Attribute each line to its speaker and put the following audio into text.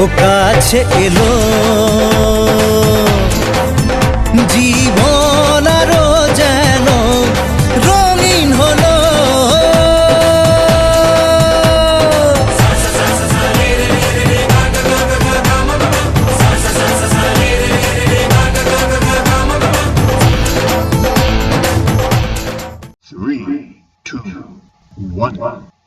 Speaker 1: ও কাছে এলো জীবন আরও যেন রঙিন হলো
Speaker 2: Three, two, one.